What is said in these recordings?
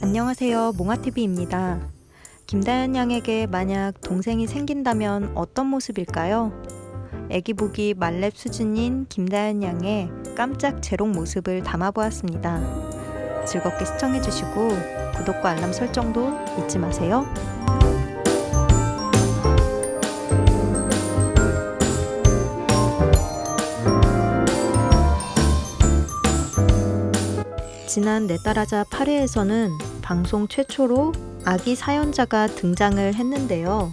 안녕하세요. 몽아TV입니다. 김다연 양에게 만약 동생이 생긴다면 어떤 모습일까요? 애기 보기 말렙 수준인 김다연 양의 깜짝 재롱 모습을 담아보았습니다. 즐겁게 시청해주시고 구독과 알람 설정도 잊지 마세요. 지난 내 딸아자 8회에서는 방송 최초로 아기 사연자가 등장을 했는데요.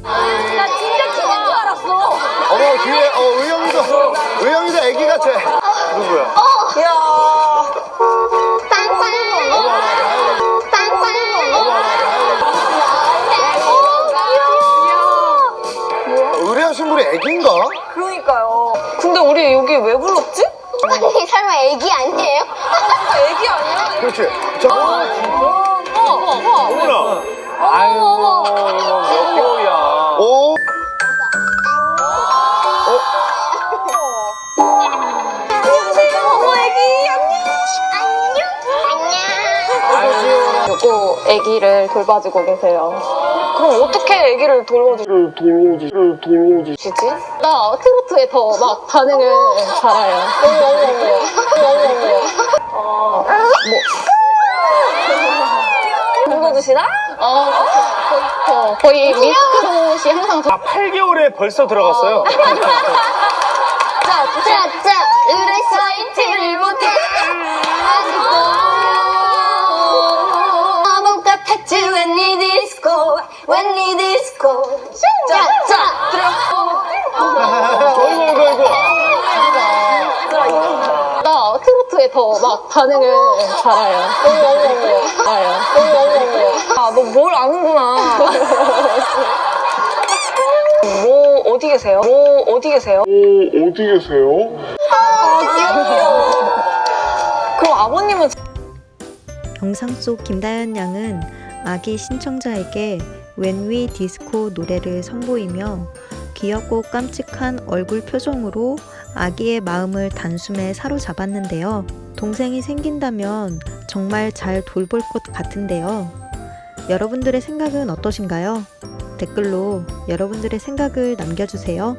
나 진짜 키인 줄 알았어. 어머 뒤에 어 의영이도 의영이도 애기 같아 누구야? 의뢰하신 분이 애기인가? 그러니까요. 근데 우리 여기 왜 불렀지? 아니 설마 애기 아니에요? 그렇지 자 어, 어, 어. 어머나 어머, 어머. 몇 개월이야? 오 안녕하세요. 어머, 애기. 안녕. 안녕. 고 아기를 돌봐주고 계세요. 그럼 어떻게 아기를 돌봐주, 돌봐주, 돌봐주시지? 나 트로트에 더 막 반응을 잘해요. 어머, 어머, 어머. 어머, 어머. 아, 뭐. 돌봐주시나? 어, 거의, 거의 미스크롯이 항상 저... 아, 8개월에 벌써 들어갔어요? 짜, 짜, 짜, when you disco. 짜, 짜, 들어. 어이구, 어이구, 어이구. 나 트로트에 더 막 반응을 잘해요. 잘해요. 아, 너 뭘 아는구나. 뭐, 어디 계세요? 뭐, 어디 계세요? 어디 계세요? 그럼 아버님은 영상 속 김다연 양은 아기 신청자에게 We 디스코 노래를 선보이며 귀엽고 깜찍한 얼굴 표정으로 아기의 마음을 단숨에 사로잡았는데요. 동생이 생긴다면 정말 잘 돌볼 것 같은데요. 여러분들의 생각은 어떠신가요? 댓글로 여러분들의 생각을 남겨주세요.